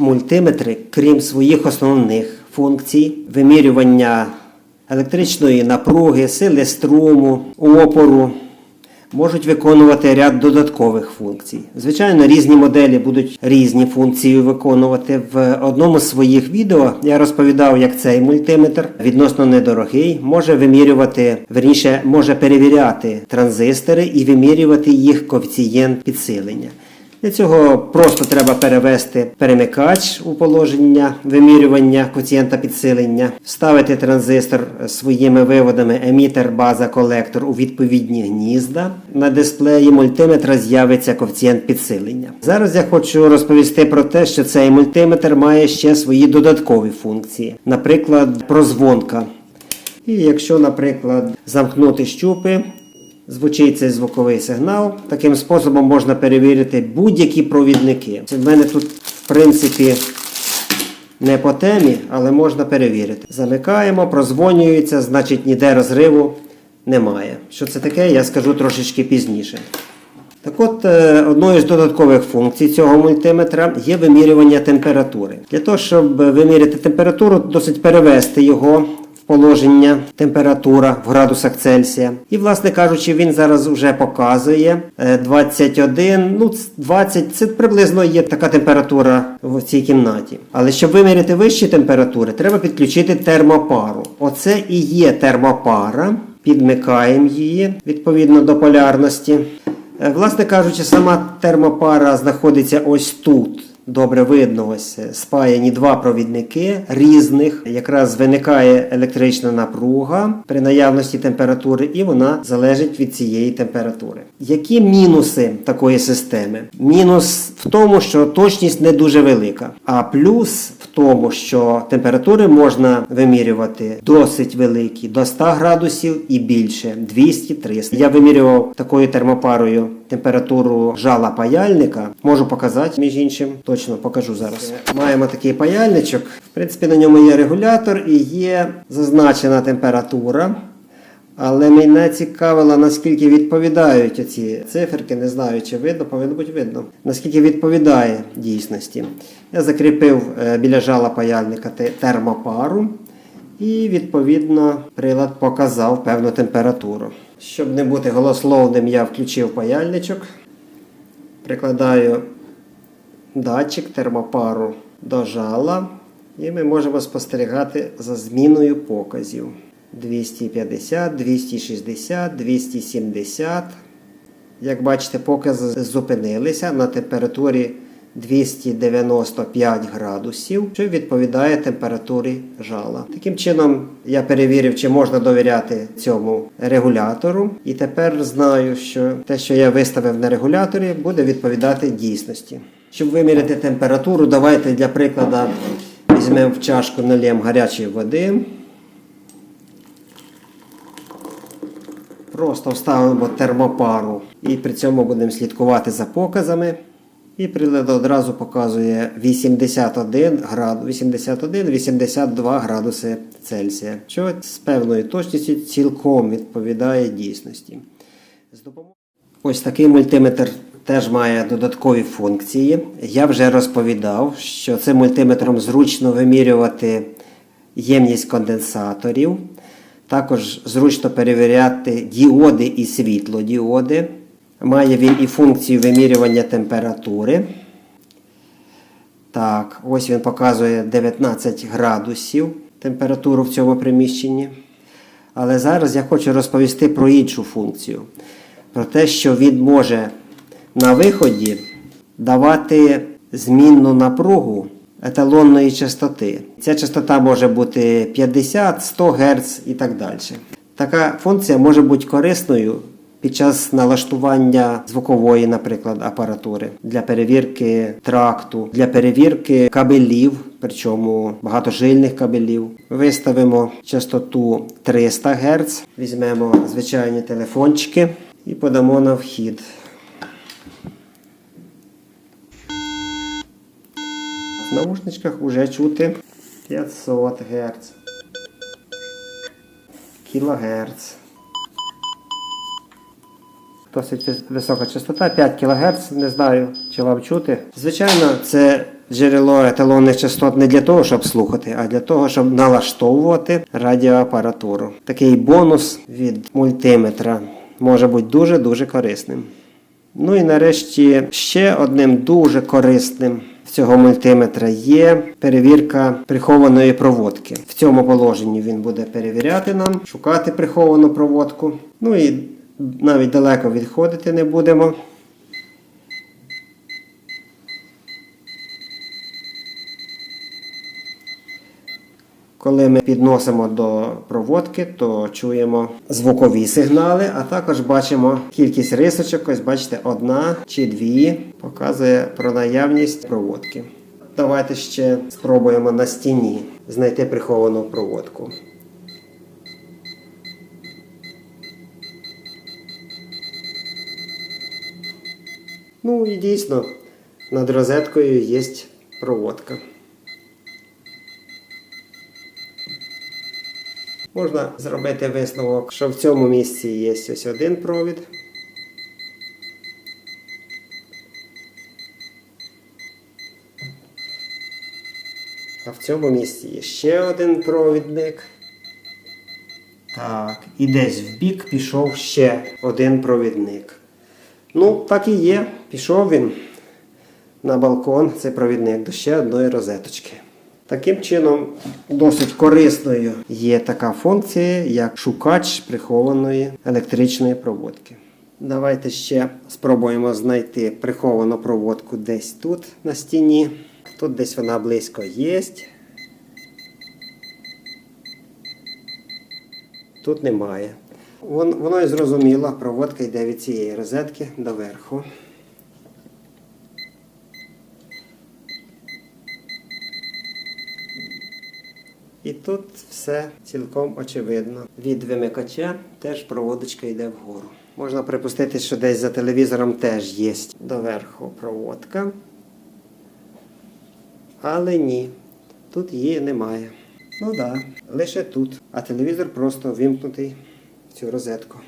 мультиметри, крім своїх основних функцій, вимірювання електричної напруги, сили струму, опору, можуть виконувати ряд додаткових функцій. Звичайно, різні моделі будуть різні функції виконувати. В одному з своїх відео я розповідав, як цей мультиметр відносно недорогий, може вимірювати, верніше, може перевіряти транзистори і вимірювати їх коефіцієнт підсилення. Для цього просто треба перевести перемикач у положення вимірювання коефіцієнта підсилення, вставити транзистор своїми виводами емітер, база, колектор у відповідні гнізда. На дисплеї мультиметра з'явиться коефіцієнт підсилення. Зараз я хочу розповісти про те, що цей мультиметр має ще свої додаткові функції, наприклад, прозвонка. І якщо, наприклад, замкнути щупи, звучить цей звуковий сигнал. Таким способом можна перевірити будь-які провідники. В мене тут, в принципі, не по темі, але можна перевірити. Замикаємо, прозвонюється, значить ніде розриву немає. Що це таке, я скажу трошечки пізніше. Так от, е, одною з додаткових функцій цього мультиметра є вимірювання температури. Для того, щоб виміряти температуру, досить перевести його положення температура в градусах Цельсія. І, власне кажучи, він зараз вже показує е, 21, ну 20, це приблизно є така температура в цій кімнаті. Але щоб виміряти вищі температури, треба підключити термопару. Оце і є термопара. Підмикаємо її відповідно до полярності. Е, Власне кажучи, сама термопара знаходиться ось тут. Добре видно, ось спаяні два провідники різних. Якраз виникає електрична напруга при наявності температури, і вона залежить від цієї температури. Які мінуси такої системи? Мінус в тому, що точність не дуже велика, а плюс в тому, що температури можна вимірювати досить великі, до 100 градусів і більше 200-300. Я вимірював такою термопарою температуру жала паяльника. Можу показати, між іншим, точно покажу зараз. Маємо такий паяльничок. В принципі, на ньому є регулятор і є зазначена температура. Але мене цікавило, наскільки відповідають оці циферки, не знаю, чи видно, повинно бути видно. Наскільки відповідає дійсності. Я закріпив е, біля жала паяльника термопару, і відповідно прилад показав певну температуру. Щоб не бути голословним, я включив паяльничок, прикладаю датчик термопару до жала, і ми можемо спостерігати за зміною показів. 250, 260, 270. Як бачите, покази зупинилися на температурі 295 градусів, що відповідає температурі жала. Таким чином, я перевірив, чи можна довіряти цьому регулятору. І тепер знаю, що те, що я виставив на регуляторі, буде відповідати дійсності. Щоб виміряти температуру, давайте для прикладу візьмемо в чашку налємо гарячої води. Просто вставимо термопару і при цьому будемо слідкувати за показами. І прилад одразу показує 81 градус, 81-82 градуси Цельсія, що з певною точністю цілком відповідає дійсності. Ось такий мультиметр теж має додаткові функції. Я вже розповідав, що цим мультиметром зручно вимірювати ємність конденсаторів. Також зручно перевіряти діоди і світлодіоди. Має він і функцію вимірювання температури. Так, ось він показує 19 градусів температуру в цьому приміщенні. Але зараз я хочу розповісти про іншу функцію. Про те, що він може на виході давати змінну напругу еталонної частоти. Ця частота може бути 50, 100 Гц і так далі. Така функція може бути корисною під час налаштування звукової, наприклад, апаратури для перевірки тракту, для перевірки кабелів, причому багатожильних кабелів. Виставимо частоту 300 Гц, візьмемо звичайні телефончики і подамо на вхід. В наушничках вже чути 500 Гц. Кілогерц. Досить висока частота, 5 кГц, не знаю, чи вам чути. Звичайно, це джерело еталонних частот не для того, щоб слухати, а для того, щоб налаштовувати радіоапаратуру. Такий бонус від мультиметра може бути дуже-дуже корисним. Ну і нарешті ще одним дуже корисним цього мультиметра є перевірка прихованої проводки. В цьому положенні він буде перевіряти нам, шукати приховану проводку. Ну і навіть далеко відходити не будемо. Коли ми підносимо до проводки, то чуємо звукові сигнали, а також бачимо кількість рисочок. Ось бачите, одна чи дві показує про наявність проводки. Давайте ще спробуємо на стіні знайти приховану проводку. Ну і дійсно, над розеткою є проводка. Можна зробити висновок, що в цьому місці є ось один провід. А в цьому місці є ще один провідник. Так, і десь в бік пішов ще один провідник. Ну, так і є. Пішов він на балкон, цей провідник до ще одної розеточки. Таким чином, досить корисною є така функція, як шукач прихованої електричної проводки. Давайте ще спробуємо знайти приховану проводку десь тут на стіні. Тут десь вона близько є. Тут немає. Воно і зрозуміло, проводка йде від цієї розетки до верху. І тут все цілком очевидно. Від вимикача теж проводочка йде вгору. Можна припустити, що десь за телевізором теж є доверху проводка. Але ні, тут її немає. Ну так, да, лише тут. А телевізор просто вимкнутий в цю розетку.